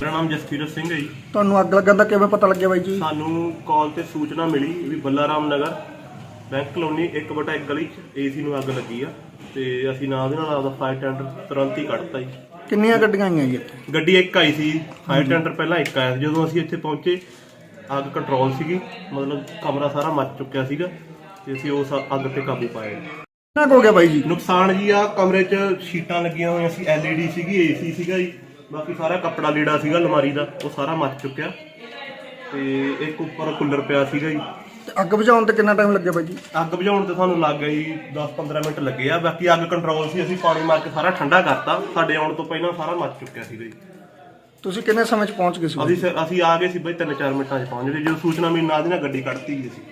ਮੇਰਾ ਨਾਮ ਜਸਕੀਰਤ ਸਿੰਘ ਹੈ ਜੀ। ਤੁਹਾਨੂੰ ਅੱਗ ਲੱਗਣ ਦਾ ਕਿਵੇਂ ਪਤਾ ਲੱਗਿਆ ਬਾਈ ਜੀ? ਸਾਨੂੰ ਕਾਲ ਤੇ ਸੂਚਨਾ ਮਿਲੀ ਵੀ ਬੱਲਾਰਾਮ ਨਗਰ ਬੈਂਕ ਕਲੋਨੀ 1/1 ਗਲੀ 'ਚ ਏਸੀ ਨੂੰ ਅੱਗ ਲੱਗੀ ਆ ਤੇ ਅਸੀਂ ਨਾਲ ਦੇ ਨਾਲ ਆਪਦਾ ਫਾਇਰ ਟੈਂਡਰ ਤੁਰੰਤ ਹੀ ਕੱਢਤਾ ਜੀ। ਕਿੰਨੀਆਂ ਗੱਡੀਆਂ ਆਈਆਂ ਜੀ ਇੱਥੇ? ਗੱਡੀ ਇੱਕ ਆਈ ਸੀ ਫਾਇਰ ਟੈਂਡਰ ਪਹਿਲਾਂ ਇੱਕ ਆਇਆ ਸੀ। ਜਦੋਂ ਅਸੀਂ ਇੱਥੇ ਪਹੁੰਚੇ ਅੱਗ ਕੰਟਰੋਲ ਸੀਗੀ ਮਤਲਬ ਕਮਰਾ ਸਾਰਾ ਮੱਚ ਚੁੱਕਿਆ ਸੀਗਾ ਤੇ ਅਸੀਂ ਉਸ ਅੱਗ ਤੇ ਕਾਬੂ ਪਾਇਆ ਜੀ। ਕਿੰਨਾ ਕੁ ਹੋ ਗਿਆ ਬਾਈ ਜੀ? ਨੁਕਸਾਨ ਜੀ ਆ ਕਮਰੇ 'ਚ ਸ਼ੀਟਾਂ ਲੱਗੀਆਂ ਹੋਈਆਂ ਸੀ LED ਸੀਗੀ ਏਸੀ ਸੀਗਾ ਜੀ। ਬਾਕੀ ਸਾਰਾ ਕੱਪੜਾ ਲੀੜਾ ਸੀਗਾ ਅਲਮਾਰੀ ਦਾ ਉਹ ਸਾਰਾ ਮੱਚ ਚੁੱਕਿਆ। ਤੇ ਇੱਕ ਉੱਪਰ ਕੂਲਰ ਪਿਆ ਸੀਗਾ ਜੀ। ਤੇ ਅੱਗ ਬੁਝਾਉਣ ਤੇ ਕਿੰਨਾ ਟਾਈਮ ਲੱਗਿਆ ਬਾਈ ਜੀ? ਅੱਗ ਬੁਝਾਉਣ ਤੇ ਸਾਨੂੰ ਲੱਗ ਗਈ 10-15 ਮਿੰਟ ਲੱਗੇ ਆ। ਬਾਕੀ ਅੱਗ ਕੰਟਰੋਲ ਸੀ ਅਸੀਂ ਪਾਣੀ ਮਾਰ ਕੇ ਸਾਰਾ ਠੰਡਾ ਕਰਤਾ। ਸਾਡੇ ਆਉਣ ਤੋਂ ਪਹਿਲਾਂ ਸਾਰਾ ਮੱਚ ਚੁੱਕਿਆ ਸੀਗਾ ਜੀ। ਤੁਸੀਂ ਕਿੰਨੇ ਸਮੇਂ 'ਚ ਪਹੁੰਚ ਗਏ ਸੀ ਅਸੀਂ ਅਸੀਂ ਆ ਗਏ ਸੀ ਬਈ 3-4 ਮਿੰਟਾਂ 'ਚ ਪਹੁੰਚ ਗਏ ਜਦੋਂ ਸੂਚਨਾ ਮਿਲੀ ਨਾਲ ਦੀ ਨਾਲ ਗੱਡੀ ਕੱਢਤੀ ਅਸੀਂ